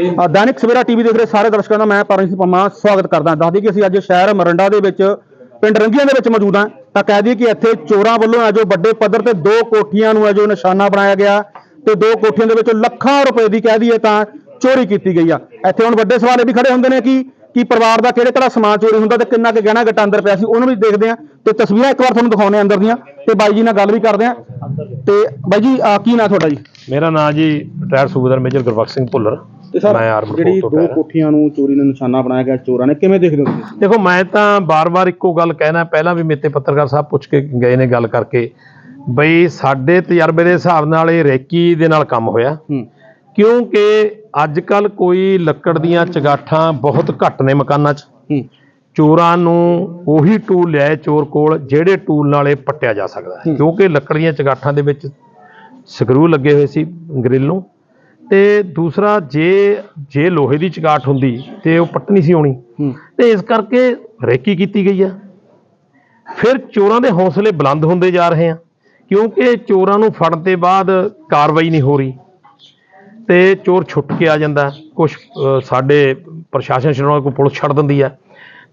ਅ, Dainik Savera TV ਦੇਖ ਰਹੇ ਸਾਰੇ ਦਰਸ਼ਕਾਂ ਦਾ ਮੈਂ ਪਰਮਜੀਤ ਪੰਮਾ ਸਵਾਗਤ ਕਰਦਾ। ਦੱਸ ਦਈਏ ਕਿ ਅਸੀਂ ਅੱਜ ਸ਼ਹਿਰ ਮਰੰਡਾ ਦੇ ਵਿੱਚ ਪਿੰਡ ਰੰਗੀਆਂ ਦੇ ਵਿੱਚ ਮੌਜੂਦ ਹਾਂ। ਤਾਂ ਕਹਿ ਦਈਏ ਕਿ ਇੱਥੇ ਚੋਰਾਂ ਵੱਲੋਂ ਹੈ ਜੋ ਵੱਡੇ ਪੱਧਰ ਤੇ ਦੋ ਕੋਠੀਆਂ ਨੂੰ ਹੈ ਜੋ ਨਿਸ਼ਾਨਾ ਬਣਾਇਆ ਗਿਆ ਤੇ ਦੋ ਕੋਠੀਆਂ ਦੇ ਵਿੱਚ ਲੱਖਾਂ ਰੁਪਏ ਦੀ ਕਹਿ ਦਈਏ ਤਾਂ ਚੋਰੀ ਕੀਤੀ ਗਈ ਆ। ਇੱਥੇ ਹੁਣ ਵੱਡੇ ਸਵਾਲ ਇਹ ਵੀ ਖੜੇ ਹੁੰਦੇ ਨੇ ਕਿ ਕਿ ਪਰਿਵਾਰ ਦਾ ਕਿਹੜੇ ਕਿਹੜਾ ਸਮਾਨ ਚੋਰੀ ਹੁੰਦਾ ਤੇ ਕਿੰਨਾ ਕੁ ਗਹਿਣਾ ਗੱਟਾ ਅੰਦਰ ਪਿਆ ਸੀ ਉਹਨੂੰ ਵੀ ਦੇਖਦੇ ਆ ਤੇ ਤਸਵੀਰਾਂ ਇੱਕ ਵਾਰ ਤੁਹਾਨੂੰ ਦਿਖਾਉਂਦੇ ਆ ਅੰਦਰ ਦੀਆਂ ਤੇ ਬਾਈ ਜੀ ਨਾਲ ਗੱਲ ਵੀ ਕਰਦੇ ਆ ਤੇ ਬਾਈ ਜੀ ਅ, ਕੀ ਨਾਂ ਤੁਹਾਡਾ ਜੀ? ਮੇਰਾ ਨਾਮ ਜੀ ਰਿਟਾਇਰ ਸੂਬੇਦਾਰ ਮੇਜਰ ਗੁਰਬਖਸ਼ ਸਿੰਘ ਭੁੱਲਰ। ਤੇ ਸਰ ਮੈਂ ਆਰਮਡ ਜਿਹੜੀ ਫੋਰਸ ਤੋਂ ਦੋ ਕੋਠੀਆਂ ਨੂੰ ਚੋਰੀ ਨੂੰ ਨਿਸ਼ਾਨਾ ਬਣਾਇਆ ਗਿਆ ਚੋਰਾਂ ਨੇ ਕਿਵੇਂ ਦੇਖਦੇ ਹੋ ਤੁਸੀਂ? ਦੇਖੋ ਮੈਂ ਤਾਂ ਬਾਰ-ਬਾਰ ਇੱਕੋ ਗੱਲ ਕਹਿਣਾ ਪਹਿਲਾਂ ਵੀ ਮੇਤੇ ਪੱਤਰਕਾਰ ਸਾਹਿਬ ਪੁੱਛ ਕੇ ਗਏ ਨੇ ਗੱਲ ਕਰਕੇ ਬਈ ਸਾਡੇ ਤਜਰਬੇ ਦੇ ਹਿਸਾਬ ਨਾਲ ਇਹ ਰੈਕੀ ਦੇ ਨਾਲ ਕੰਮ ਹੋਇਆ। ਹੂੰ। ਕਿਉਂਕਿ ਅੱਜ ਕੱਲ ਕੋਈ ਲੱਕੜ ਦੀਆਂ ਚਗਾਠਾਂ ਬਹੁਤ ਘੱਟ ਨੇ ਮਕਾਨਾਂ 'ਚ। ਹੂੰ। ਚੋਰਾਂ ਨੂੰ ਉਹੀ ਟੂਲ ਲਿਆਏ ਚੋਰ ਕੋਲ ਜਿਹੜੇ ਟੂਲ ਨਾਲ ਇਹ ਪੱਟਿਆ ਜਾ ਸਕਦਾ ਹੂੰ। ਕਿਉਂਕਿ ਲੱਕੜ ਦੀਆਂ ਚਗਾਠਾਂ ਦੇ ਵਿੱਚ ਸਕਰੂ ਲੱਗੇ ਹੋਏ ਸੀ ਗ੍ਰਿਲ ਨੂੰ। ਤੇ ਦੂਸਰਾ ਜੇ ਜੇ ਲੋਹੇ ਦੀ ਚਗਾਠ ਹੁੰਦੀ ਤੇ ਉਹ ਪੱਟਣੀ ਸੀ ਆਉਣੀ ਹੂੰ। ਤੇ ਇਸ ਕਰਕੇ ਰੇਕੀ ਕੀਤੀ ਗਈ ਆ। ਫਿਰ ਚੋਰਾਂ ਦੇ ਹੌਸਲੇ ਬੁਲੰਦ ਹੁੰਦੇ ਜਾ ਰਹੇ ਆ ਕਿਉਂਕਿ ਚੋਰਾਂ ਨੂੰ ਫੜਨ ਤੇ ਬਾਅਦ ਕਾਰਵਾਈ ਨਹੀਂ ਹੋ ਰਹੀ ਤੇ ਚੋਰ ਛੁੱਟ ਕੇ ਆ ਜਾਂਦਾ। ਕੁਝ ਸਾਡੇ ਪ੍ਰਸ਼ਾਸਨ ਸ਼ਰੋਂ ਕੋਈ ਪੁਲਿਸ ਛੱਡ ਦਿੰਦੀ ਆ।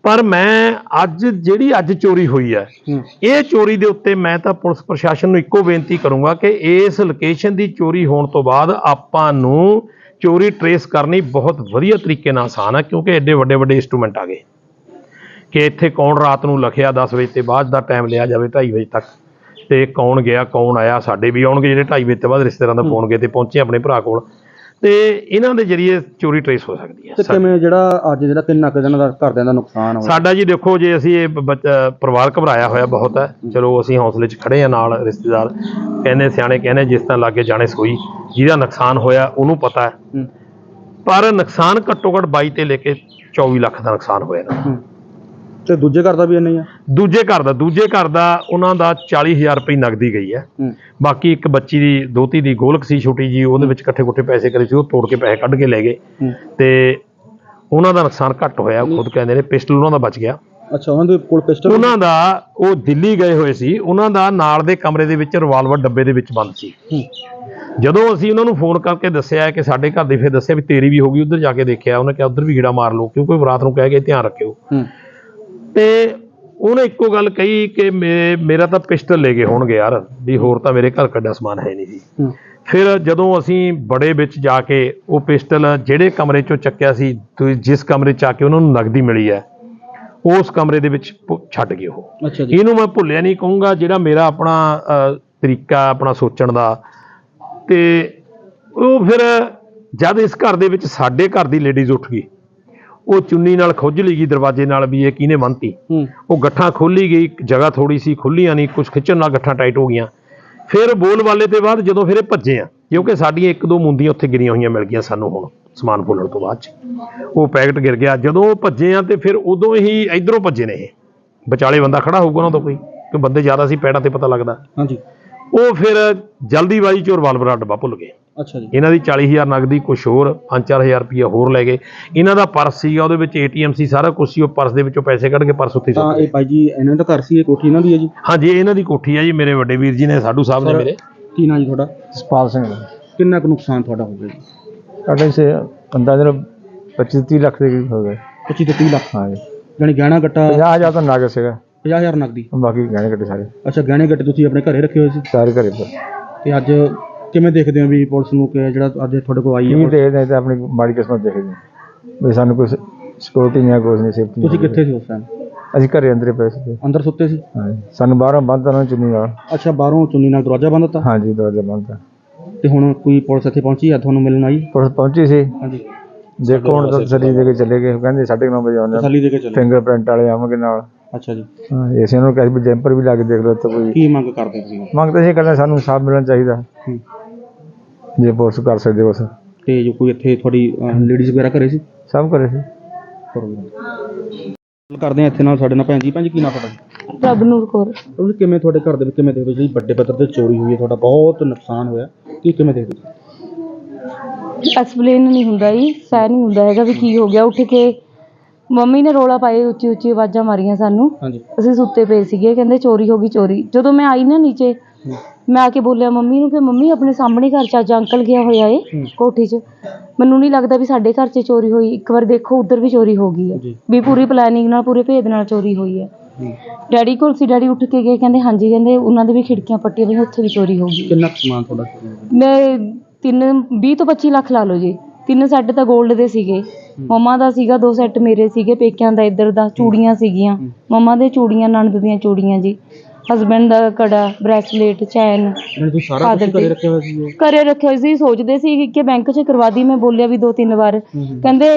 ਪਰ ਮੈਂ ਅੱਜ ਜਿਹੜੀ ਅੱਜ ਚੋਰੀ ਹੋਈ ਹੈ ਇਹ ਚੋਰੀ ਦੇ ਉੱਤੇ ਮੈਂ ਤਾਂ ਪੁਲਿਸ ਪ੍ਰਸ਼ਾਸਨ ਨੂੰ ਇੱਕੋ ਬੇਨਤੀ ਕਰੂੰਗਾ ਕਿ ਇਸ ਲੋਕੇਸ਼ਨ ਦੀ ਚੋਰੀ ਹੋਣ ਤੋਂ ਬਾਅਦ ਆਪਾਂ ਨੂੰ ਚੋਰੀ ਟਰੇਸ ਕਰਨੀ ਬਹੁਤ ਵਧੀਆ ਤਰੀਕੇ ਨਾਲ ਆਸਾਨ ਹੈ ਕਿਉਂਕਿ ਐਡੇ ਵੱਡੇ ਵੱਡੇ ਇਨਸਟਰੂਮੈਂਟ ਆ ਗਏ। ਕਿ ਇੱਥੇ ਕੌਣ ਰਾਤ ਨੂੰ ਲਖਿਆ 10 ਵਜੇ ਤੇ ਬਾਅਦ ਦਾ ਟਾਈਮ ਲਿਆ ਜਾਵੇ 2:30 ਵਜੇ ਤੱਕ। ਤੇ ਕੌਣ ਗਿਆ ਕੌਣ ਆਇਆ ਸਾਡੇ ਵੀ ਆਉਣਗੇ ਜਿਹੜੇ 2:30 ਵਜੇ ਤੋਂ ਬਾਅਦ ਰਿਸ਼ਤੇਦਾਰਾਂ ਦਾ ਫੋਨ ਗਏ ਤੇ ਪਹੁੰਚੇ ਆਪਣੇ ਭਰਾ ਕੋਲ। ਤੇ ਇਹਨਾਂ ਦੇ ਜਰੀਏ ਚੋਰੀ ਟਰੇਸ ਹੋ ਸਕਦੀ ਤੇ ਹੈ ਕਿਵੇਂ ਜਿਹੜਾ ਅੱਜ ਜਿਹੜਾ ਕਿੰਨਾ ਕੁ ਦਿਨਾਂ ਦਾ ਘਰਦਿਆਂ ਦਾ ਨੁਕਸਾਨ ਹੋਇਆ? ਸਾਡਾ ਜੀ ਦੇਖੋ ਜੇ ਅਸੀਂ ਇਹ ਬੱਚ- ਪਰਿਵਾਰ ਘਬਰਾਇਆ ਹੋਇਆ ਬਹੁਤ ਹੈ ਚਲੋ ਅਸੀਂ ਹੌਸਲੇ 'ਚ ਖੜੇ ਆ ਨਾਲ ਰਿਸ਼ਤੇਦਾਰ ਕਹਿੰਦੇ ਸਿਆਣੇ ਕਹਿੰਦੇ ਜਿਸ ਤਰ੍ਹਾਂ ਲਾਗੇ ਜਾਣੇ ਸੋਈ ਜਿਹਦਾ ਨੁਕਸਾਨ ਹੋਇਆ ਉਹਨੂੰ ਪਤਾ ਹੈ। ਹੂੰ। ਪਰ ਨੁਕਸਾਨ ਘੱਟੋ ਘੱਟ 22 ਤੇ ਲੈ ਕੇ 24 ਲੱਖ ਦਾ ਨੁਕਸਾਨ ਹੋਇਆ। ਹੂੰ। ਤੇ ਦੂਜੇ ਘਰ ਦਾ ਵੀ ਇੰਨਾ ਹੀ ਆ? ਦੂਜੇ ਘਰ ਦਾ ਦੂਜੇ ਘਰ ਦਾ ਉਹਨਾਂ ਦਾ 40000 ਰੁਪਏ ਨਗਦੀ ਗਈ ਹੈ। ਬਾਕੀ ਇੱਕ ਬੱਚੀ ਦੀ ਦੋਤੀ ਦੀ ਗੋਲਕ ਸੀ ਛੋਟੀ ਜੀ ਉਹਦੇ ਵਿੱਚ ਇਕੱਠੇ ਕੁੱਠੇ ਪੈਸੇ ਕਰੇ ਸੀ ਉਹ ਤੋੜ ਕੇ ਪੈਸੇ ਕੱਢ ਕੇ ਲੈ ਗਏ। ਤੇ ਉਹਨਾਂ ਦਾ ਨੁਕਸਾਨ ਘੱਟ ਹੋਇਆ ਉਹ ਖੁਦ ਕਹਿੰਦੇ ਨੇ ਪਿਸਟਲ ਉਹਨਾਂ ਦਾ ਬਚ ਗਿਆ। ਅੱਛਾ ਉਹਨਾਂ ਦੇ ਕੋਲ ਪਿਸਟਲ ਉਹਨਾਂ ਦਾ ਉਹ ਦਿੱਲੀ ਗਏ ਹੋਏ ਸੀ ਉਹਨਾਂ ਦਾ ਨਾਲ ਦੇ ਕਮਰੇ ਦੇ ਵਿੱਚ ਰਿਵਾਲਵਰ ਡੱਬੇ ਦੇ ਵਿੱਚ ਬੰਦ ਸੀ। ਜਦੋਂ ਅਸੀਂ ਉਹਨਾਂ ਨੂੰ ਫੋਨ ਕਰਕੇ ਦੱਸਿਆ ਕਿ ਸਾਡੇ ਘਰ ਦੇ ਫਿਰ ਦੱਸਿਆ ਵੀ ਤੇਰੀ ਵੀ ਹੋ ਗਈ ਉੱਧਰ ਜਾ ਕੇ ਦੇਖਿਆ ਉਹਨੇ ਕਿਹਾ ਉੱਧਰ ਵੀ ਗੀੜਾ ਮਾਰ ਲਓ ਕਿਉਂਕਿ ਰਾਤ ਨੂੰ ਕਹਿ ਗਏ ਧਿਆਨ ਰੱਖਿਓ। ਤੇ ਉਹਨੇ ਇੱਕੋ ਗੱਲ ਕਹੀ ਕਿ ਮੇ- ਮੇਰਾ ਤਾਂ ਪਿਸਟਲ ਲੈ ਗਏ ਹੋਣਗੇ ਯਾਰ ਵੀ ਹੋਰ ਤਾਂ ਮੇਰੇ ਘਰ ਕੱਢਿਆ ਸਮਾਨ ਹੈ ਨਹੀਂ ਸੀ। ਫਿਰ ਜਦੋਂ ਅਸੀਂ ਬੜੇ ਵਿੱਚ ਜਾ ਕੇ ਉਹ ਪਿਸਟਲ ਜਿਹੜੇ ਕਮਰੇ ਚੋਂ ਚੱਕਿਆ ਸੀ ਤੁਸੀਂ ਜਿਸ ਕਮਰੇ ਚ ਆ ਕੇ ਉਹਨਾਂ ਨੂੰ ਨਗਦੀ ਮਿਲੀ ਹੈ ਉਸ ਕਮਰੇ ਦੇ ਵਿੱਚ ਛੱਡ ਗਏ ਉਹ। ਇਹਨੂੰ ਮੈਂ ਭੁੱਲਿਆ ਨਹੀਂ ਕਹੂੰਗਾ ਜਿਹੜਾ ਮੇਰਾ ਆਪਣਾ ਤਰੀਕਾ ਆਪਣਾ ਸੋਚਣ ਦਾ। ਤੇ ਉਹ ਫਿਰ ਜਦ ਇਸ ਘਰ ਦੇ ਵਿੱਚ ਸਾਡੇ ਘਰ ਦੀ ਲੇਡੀਜ਼ ਉੱਠ ਗਈ ਉਹ ਚੁੰਨੀ ਨਾਲ ਖੁੱਝ ਲਈ ਗਈ ਦਰਵਾਜ਼ੇ ਨਾਲ ਵੀ ਇਹ ਕਿਹਨੇ ਬੰਨਤੀ? ਉਹ ਗੱਠਾਂ ਖੋਲੀ ਗਈ ਜਗ੍ਹਾ ਥੋੜੀ ਸੀ ਖੁੱਲੀਆਂ ਨਹੀਂ ਕੁਝ ਖਿੱਚਣ ਨਾਲ ਗੱਠਾਂ ਟਾਈਟ ਹੋ ਗਈਆਂ। ਫਿਰ ਬੋਲ ਵਾਲੇ ਤੇ ਬਾਅਦ ਜਦੋਂ ਫਿਰ ਇਹ ਭੱਜੇ ਆ ਕਿਉਂਕਿ ਸਾਡੀਆਂ ਇੱਕ ਦੋ ਮੁੰਦੀਆਂ ਉੱਥੇ ਗਿਰੀਆਂ ਹੋਈਆਂ ਮਿਲ ਗਈਆਂ ਸਾਨੂੰ ਹੁਣ ਸਮਾਨ ਫੋਲਣ ਤੋਂ ਬਾਅਦ ਚ। ਉਹ ਪੈਕਟ ਗਿਰ ਗਿਆ। ਜਦੋਂ ਉਹ ਭੱਜੇ ਆ ਤੇ ਫਿਰ ਉਦੋਂ ਹੀ ਇਧਰੋਂ ਭੱਜੇ ਨੇ ਇਹ। ਵਿਚਾਲੇ ਬੰਦਾ ਖੜਾ ਹੋਊਗਾ ਉਹਨਾਂ ਤੋਂ ਕੋਈ ਕਿ ਬੰਦੇ ਜ਼ਿਆਦਾ ਸੀ ਪੈੜਾਂ ਤੇ ਪਤਾ ਲੱਗਦਾ। ਹਾਂਜੀ। ਉਹ ਫਿਰ ਜਲਦੀਬਾਜ਼ੀ ਚ ਰਿਵਾਲਵਰ ਦਾ ਡੱਬਾ ਭੁੱਲ ਗਏ। ਅੱਛਾ ਜੀ। ਇਹਨਾਂ ਦੀ 40000 ਨਗਦੀ ਕੁਝ ਹੋਰ 5-4000 ਰੁਪਇਆ ਹੋਰ ਲੈ ਗਏ। ਇਹਨਾਂ ਦਾ ਪਰਸ ਸੀਗਾ ਉਹਦੇ ਵਿੱਚ ਏਟੀਐਮ ਸੀ ਸਾਰਾ ਕੁਝ ਸੀ ਉਹ ਪਰਸ ਦੇ ਵਿੱਚੋਂ ਪੈਸੇ ਕੱਢ ਕੇ ਪਰਸ ਉੱਥੇ ਹੀ ਤਾਂ ਸੁੱਟ ਇਹ ਭਾਈ ਜੀ ਇਹਨਾਂ ਦਾ ਘਰ ਸੀ ਇਹ ਕੋਠੀ ਇਹਨਾਂ ਦੀ ਹੈ ਜੀ? ਹਾਂਜੀ ਇਹ ਇਹਨਾਂ ਦੀ ਕੋਠੀ ਹੈ ਜੀ ਮੇਰੇ ਵੱਡੇ ਵੀਰ ਜੀ ਨੇ ਸਾਡੂ ਸਾਹਿਬ ਨੇ ਸਰ, ਮੇਰੇ। ਕੀ ਨਾਂ ਜੀ ਤੁਹਾਡਾ? ਸਪਾਲ ਸਿੰਘ। ਕਿੰਨਾ ਕੁ ਨੁਕਸਾਨ ਤੁਹਾਡਾ ਹੋ ਗਿਆ ਜੀ? ਸਾਡੇ ਸੇ ਅੰਦਾਜ਼ਾ 25 30 ਲੱਖ ਦੇ ਕਰੀਬ ਹੋ ਗਏ 25 ਤੋਂ 30 ਲੱਖ? ਹਾਂ ਜੀ ਜਾਣੀ ਗਹਿਣਾ ਗੱਟਾ? 50000 ਤਾਂ ਨਾਗ ਸੀਗਾ। 50000 ਨਗਦੀ ਬਾਕੀ ਗਹਿਣੇ ਕੱਟੇ ਸਾਰੇ। ਅੱਛਾ ਗਹਿਣੇ ਗੱਟੇ ਤੁਸੀਂ ਆਪਣੇ ਘਰੇ ਰੱਖੇ ਹੋਏ ਸੀ? ਸਾਰੇ ਘਰੇ ਪਰ ਤੇ ਅੱਜ ਕਿਵੇਂ ਦੇਖਦੇ ਹੋ ਵੀ ਪੁਲਿਸ ਨੂੰ ਕਿ ਜਿਹੜਾ ਅੱਜ ਤੁਹਾਡੇ ਕੋਲ ਆਈ ਕੀ ਹੈ ਦੇਖਦੇ ਤਾਂ ਆਪਣੀ ਮਾੜੀ ਕਿਸਮਤ ਦੇਖਦੇ ਹਾਂ। ਵੀ ਸਾਨੂੰ ਕੋਈ ਸਿਕਿਉਰਿਟੀ ਨਹੀਂ ਹੈ ਕੋਈ ਨਹੀਂ ਸੇਫਟੀ ਤੁਸੀਂ ਕਿੱਥੇ ਸੀ ਉਸ ਟਾਈਮ ਅਸੀਂ ਘਰੇ ਅੰਦਰੇ ਪਏ ਸੀ। ਅੰਦਰ ਸੁੱਤੇ ਸੀ? ਹਾਂ ਜੀ। ਸਾਨੂੰ ਬਾਹਰੋਂ ਬੰਦ ਉਹਨਾਂ ਚੁੰਨੀ ਨਾਲ। ਅੱਛਾ ਬਾਹਰੋਂ ਚੁੰਨੀ ਨਾਲ ਦਰਵਾਜ਼ਾ ਬੰਦ ਦਿੱਤਾ ਹਾਂ ਜੀ ਦਰਵਾਜ਼ਾ ਬੰਦ ਤਾਂ ਤੇ ਹੁਣ ਕੋਈ ਪੁਲਿਸ ਇੱਥੇ ਪਹੁੰਚੀ ਆ ਤੁਹਾਨੂੰ ਮਿਲਣ ਆਈ? ਪੁਲਿਸ ਪਹੁੰਚੀ ਸੀ। ਹਾਂਜੀ। ਦੇਖੋ ਹੁਣ ਤਾਂ ਸਰੀ ਦੇ ਕੇ ਚਲੇ ਗਏ। ਕਹਿੰਦੇ 9:30 ਵਜੇ ਆਉਂਦੇ ਤਸੱਲੀ ਦੇ ਕੇ ਚਲੇ ਫਿੰਗਰਪ੍ਰਿੰਟ ਵਾਲੇ ਆਵਾਂਗੇ ਨਾਲ। ਅੱਛਾ ਜੀ। ਹਾਂ ਇਸੇ ਨੂੰ ਕਹਿੰਦੇ ਵੀ ਜੈਂਪਰ ਵੀ ਲਾ ਕੇ ਦੇਖ ਲਓ ਤਾਂ ਕੋਈ। ਕੀ ਮੰਗ ਕਰਦੇ ਤੁਸੀਂ? ਮੰਗਦੇ ਸੀ ਕਹਿੰਦੇ ਸਾਨੂੰ ਸਾਫ਼ ਮਿਲਣਾ ਚਾਹੀਦਾ। ਹੂੰ। ਜੇ ਪੁਲਿਸ ਕਰ ਸਕਦੇ ਬਸ। ਤੇ ਜੋ ਕੋਈ ਇੱਥੇ ਤੁਹਾਡੀ ਲੇਡੀਜ਼ ਵਗੈਰਾ ਘਰੇ ਸੀ? ਸਭ ਕਰੇ ਸੀ। ਗੱਲ ਕਰਦੇ ਆ ਇੱਥੇ ਨਾਲ ਸਾਡੇ ਨਾਲ ਭੈਣ ਜੀ। ਭੈਣ ਜੀ ਕੀ ਨਾਮ ਤੁਹਾਡਾ? ਪ੍ਰਭਨੂਰ ਕੌਰ। ਉਹ ਕਿਵੇਂ ਤੁਹਾਡੇ ਘਰ ਦੇ ਵਿੱਚ ਕਿਵੇਂ ਦੇਖਦੇ ਹੋ ਜੀ? ਵੱਡੇ ਪੱਧਰ ਤੇ ਚੋਰੀ ਹੋਈ ਹੈ ਤੁਹਾਡਾ ਬਹੁਤ ਨੁਕਸਾਨ ਹੋਇਆ। ਕੀ ਕਿਵੇਂ ਦੇਖਦੇ ਹੋ? ਐਕਸਪਲੇਨ ਨਹੀਂ ਹੁੰਦਾ ਜੀ ਸਹਿ ਨਹੀਂ ਹੁੰਦਾ ਹੈਗਾ ਵੀ ਕੀ ਹੋ ਗਿਆ। ਉੱਠ ਕੇ ਮੰਮੀ ਨੇ ਰੋਲਾ ਪਾਏ ਉੱਚੀ ਉੱਚੀ ਆਵਾਜ਼ਾਂ ਮਾਰੀਆਂ ਸਾਨੂੰ। ਹਾਂਜੀ। ਅਸੀਂ ਸੁੱਤੇ ਪਏ ਸੀਗੇ ਕਹਿੰਦੇ ਚੋਰੀ ਹੋ ਗਈ ਚੋਰੀ। ਜਦੋਂ ਮੈਂ ਆਈ ਨਾ ਨੀਚੇ ਮੈਂ ਆ ਕੇ ਬੋਲਿਆ ਮੰਮੀ ਨੂੰ ਕਿ ਮੰਮੀ ਆਪਣੇ ਸਾਹਮਣੇ ਘਰ 'ਚ ਅੱਜ ਅੰਕਲ ਗਿਆ ਹੋਇਆ ਏ ਹੂੰ। ਕੋਠੀ 'ਚ। ਮੈਨੂੰ ਨਹੀਂ ਲੱਗਦਾ ਵੀ ਸਾਡੇ ਘਰ 'ਚ ਚੋਰੀ ਹੋਈ। ਇੱਕ ਵਾਰ ਦੇਖੋ ਉੱਧਰ ਵੀ ਚੋਰੀ ਹੋ ਗਈ ਹੈ ਜੀ। ਵੀ ਪੂਰੀ ਪਲੈਨਿੰਗ ਨਾਲ ਪੂਰੇ ਭੇਦ ਨਾਲ ਚੋਰੀ ਹੋਈ ਹੈ ਡੈਡੀ ਕੋਲ ਸੀ ਡੈਡੀ ਉੱਠ ਕੇ ਗਏ ਕਹਿੰਦੇ ਹਾਂਜੀ ਕਹਿੰਦੇ ਉਹਨਾਂ ਦੇ ਵੀ ਖਿੜਕੀਆਂ ਪੱਟੀਆਂ ਵੀ ਉੱਥੇ ਵੀ ਚੋਰੀ ਹੋ ਗਈ ਕਿੰਨਾ ਕੁ ਸਮਾਨ ਤੁਹਾਡਾ ਚੋਰੀ? ਮੈਂ ਤਿੰਨ 20 ਤੋਂ 25 ਲੱਖ ਲਾ ਲਓ ਜੀ। ਤਿੰਨ ਸੈੱਟ ਤਾਂ 골ਡ ਦੇ ਸੀਗੇ। ਮਮਾ ਦਾ ਸੀਗਾ ਦੋ ਸੈੱਟ ਮੇਰੇ ਸੀਗੇ ਪੇਕਿਆਂ ਦਾ ਇੱਧਰ ਦਾ ਚੂੜੀਆਂ ਸੀਗੀਆਂ। ਮਮਾ ਦੇ ਚੂੜੀਆਂ ਨਣਦ ਦੀਆਂ ਚੂੜੀਆਂ ਜੀ। ਹਸਬੈਂਡ ਦਾ ਕੜਾ ਬ੍ਰੈਸਲੇਟ ਚੈਨ ਸਾਰਾ ਕੁਝ ਘਰੇ ਦੇ। ਰੱਖਿਆ ਹੋਇਆ ਸੀ? ਘਰੇ ਸੋਚਦੇ ਸੀ ਕਿ ਬੈਂਕ 'ਚ ਕਰਵਾ ਦੀ ਮੈਂ ਬੋਲਿਆ ਵੀ ਦੋ ਤਿੰਨ ਵਾਰ ਕਹਿੰਦੇ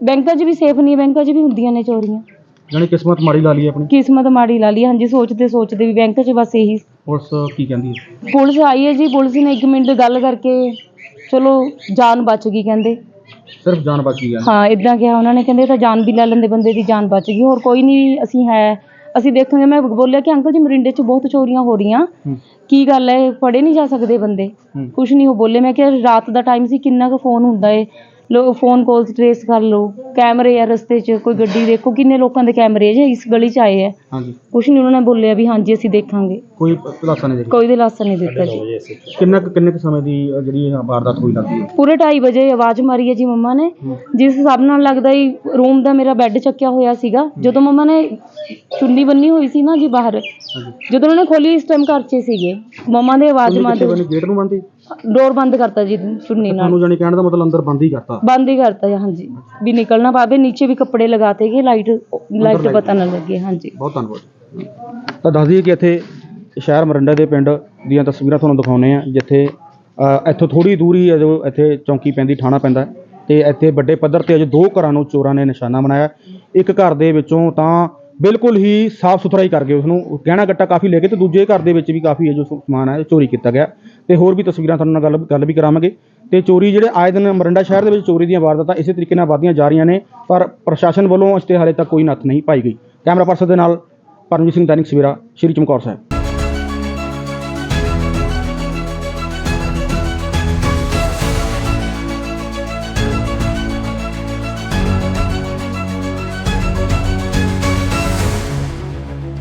ਬੈਂਕਾਂ 'ਚ ਵੀ ਸੇਫ ਨਹੀਂ ਬੈਂਕਾਂ 'ਚ ਵੀ ਹੁੰਦੀਆਂ ਨੇ ਚੋਰੀਆਂ। ਯਾਨੀ ਕਿਸਮਤ ਮਾੜੀ ਲਾ ਲਈ ਆਪਣੀ? ਕਿਸਮਤ ਮਾੜੀ ਲਾ ਲਈ ਹਾਂਜੀ ਸੋਚਦੇ ਸੋਚਦੇ ਵੀ ਬੈਂਕ 'ਚ ਬਸ ਇਹੀ। ਪੁਲਿਸ ਕੀ ਕਹਿੰਦੀ ਹੈ? ਪੁਲਿਸ ਆਈ ਹੈ ਜੀ ਪੁਲਿਸ ਨੇ 1 ਮਿੰਟ ਗੱਲ ਕਰਕੇ ਚਲੋ ਜਾਨ ਬਚ ਗਈ ਕਹਿੰਦੇ। ਸਿਰਫ ਜਾਨ ਬਚ ਗਈ ਹੈ ਹਾਂ ਇਦਾਂ ਕਿਹਾ ਉਹਨਾਂ ਨੇ ਕਹਿੰਦੇ ਇਹ ਤਾਂ ਜਾਨ ਵੀ ਲੈ ਲੈਂਦੇ ਬੰਦੇ ਦੀ ਜਾਨ ਬਚ ਗਈ। ਹੋਰ ਕੋਈ ਨਹੀਂ ਅਸੀਂ ਹੈ। ਅਸੀਂ ਦੇਖਾਂਗੇ ਮੈਂ ਬੋਲਿਆ ਕਿ ਅੰਕਲ ਜੀ ਮਰਿੰਡੇ 'ਚ ਬਹੁਤ ਚੋਰੀਆਂ ਹੋ ਰਹੀਆਂ। ਹੂੰ। ਕੀ ਗੱਲ ਹੈ ਫੜੇ ਨਹੀਂ ਜਾ ਸਕਦੇ ਬੰਦੇ। ਹੂੰ। ਕੁਛ ਨਹੀਂ ਉਹ ਬੋਲੇ। ਮੈਂ ਕਿਹਾ ਰਾਤ ਦਾ ਟਾਈਮ ਸੀ ਕਿੰਨਾ ਕੁ ਫੋਨ ਹੁੰਦਾ ਏ। ਲੋ ਫੋਨ ਕਾਲਸ ਟ੍ਰੇਸ ਕਰ ਲਓ। ਕੈਮਰੇ ਆ ਰਸਤੇ 'ਚ ਕੋਈ ਗੱਡੀ ਦੇਖੋ ਕਿੰਨੇ ਲੋਕਾਂ ਦੇ ਕੈਮਰੇ ਜੇ ਇਸ ਗਲੀ 'ਚ ਆਏ ਆ। ਹਾਂਜੀ। ਕੁਛ ਨਹੀਂ ਉਹਨਾਂ ਨੇ ਬੋਲਿਆ ਵੀ ਹਾਂਜੀ ਅਸੀਂ ਦੇਖਾਂਗੇ। ਕੋਈ ਖੁਲਾਸਾ ਨਹੀਂ ਦੇ ਕੋਈ ਦਿਲਾਸਾ ਨਹੀਂ ਦਿੱਤਾ ਜੀ। ਕਿੰਨਾ ਕੁ- ਕਿੰਨੇ ਕੁ ਸਮੇਂ ਦੀ ਅ, ਜਿਹੜੀ ਇਹ ਵਾਰਦਾਤ ਹੋਈ ਲੱਗਦੀ ਹੈ? ਪੂਰੇ 2:30 ਵਜੇ ਆਵਾਜ਼ ਮਾਰੀ ਹੈ ਜੀ ਮੰਮਾ ਨੇ। ਜਿਸ ਹਿਸਾਬ ਨਾਲ ਲੱਗਦਾ ਹੀ ਰੂਮ ਦਾ ਮੇਰਾ ਬੈੱਡ ਚੱਕਿਆ ਹੋਇਆ ਸੀਗਾ। ਜਦੋਂ ਮੰਮਾ ਨੇ ਚੁੰਨੀ ਬੰਨੀ ਹੋਈ ਸੀ ਨਾ ਜੀ ਬਾਹਰ ਜਦੋਂ ਉਹਨਾਂ ਨੇ ਖੋਲੀ ਇਸ ਟਾਈਮ ਘਰ 'ਚ ਹੀ ਸੀਗੇ। ਮੰਮਾ ਨੇ ਆਵਾਜ਼ ਕਿੱਥੇ ਮਾਰੀ ਬਣੀ ਗੇਟ ਨੂੰ ਬੰਦੀ ਡੋਰ ਬੰਦ ਕਰਤਾ ਜੀ ਚੁੰਨੀ ਨਾਲ। ਤੁਹਾਨੂੰ ਜਾਨੀ ਕਹਿਣ ਦਾ ਮਤਲਬ ਅੰਦਰ ਬੰਦ ਹੀ ਕਰਤਾ? ਬੰਦ ਹੀ ਕਰਤਾ ਜੀ ਹਾਂਜੀ। ਵੀ ਨਿਕਲਣਾ ਪਾਵੇ ਨੀਚੇ ਵੀ ਕੱਪੜੇ ਲਗਾਤੇ ਗਏ ਲਾਈਟ ਲਾਈਟ ਪਤਾ ਨਾ ਲੱਗੇ ਹਾਂਜੀ। ਬਹੁਤ ਧੰਨਵਾਦ ਤਾਂ ਦੱਸ ਦਈਏ ਕਿ ਇੱਥੇ ਸ਼ਹਿਰ ਮਰਿੰਡਾ ਦੇ ਪਿੰਡ ਦੀਆਂ ਤਸਵੀਰਾਂ ਤੁਹਾਨੂੰ ਦਿਖਾਉਨੇ ਆ ਜਿੱਥੇ ਅ, ਇੱਥੋਂ ਥੋੜੀ ਦੂਰੀ ਹੈ ਜੋ ਇੱਥੇ ਚੌਂਕੀ ਪੈਂਦੀ ਥਾਣਾ ਪੈਂਦਾ ਹੈ। ਤੇ ਇੱਥੇ ਵੱਡੇ ਪੱਧਰ ਤੇ ਅਜੇ ਦੋ ਘਰਾਂ ਨੂੰ ਚੋਰਾਂ ਨੇ ਨਿਸ਼ਾਨਾ ਬਣਾਇਆ। ਇੱਕ ਘਰ ਦੇ ਵਿੱਚੋਂ ਤਾਂ ਬਿਲਕੁਲ ਹੀ ਸਾਫ਼ ਸੁਥਰਾ ਹੀ ਕਰ ਗਏ ਉਸ ਨੂੰ ਗਹਿਣਾ ਗੱਟਾ ਕਾਫੀ ਲੈ ਕੇ ਤੇ ਦੂਜੇ ਘਰ ਦੇ ਵਿੱਚ ਵੀ ਕਾਫੀ ਹੈ ਜੋ ਸਮਾਨ ਹੈ ਚੋਰੀ ਕੀਤਾ ਗਿਆ। ਤੇ ਹੋਰ ਵੀ ਤਸਵੀਰਾਂ ਤੁਹਾਨੂੰ ਨਾਲ ਗੱਲ ਗੱਲ ਵੀ ਕਰਾਵਾਂਗੇ। ਤੇ ਚੋਰੀ ਜਿਹੜੇ ਆਏ ਦਿਨ ਮਰਿੰਡਾ ਸ਼ਹਿਰ ਦੇ ਵਿੱਚ ਚੋਰੀ ਦੀਆਂ ਵਾਰਦਾਤਾਂ ਇਸੇ ਤਰੀਕੇ ਨਾਲ ਵਧਦੀਆਂ ਜਾ ਰਹੀਆਂ ਨੇ, ਪਰ ਪ੍ਰਸ਼ਾਸਨ ਵੱਲੋਂ ਇਸ ਤੇ ਹਾਲੇ ਤੱਕ ਕੋਈ ਨੱਥ ਨਹੀਂ ਪਾਈ ਗਈ। ਕੈਮਰਾ ਪਰਸਨ ਦੇ ਨਾਲ ਪਰਮਜੀਤ ਸਿੰਘ ਦੈਨਿਕ ਸਵੇਰਾ, ਸ਼੍ਰੀ ਚਮਕੌਰ ਸਾਹਿਬ।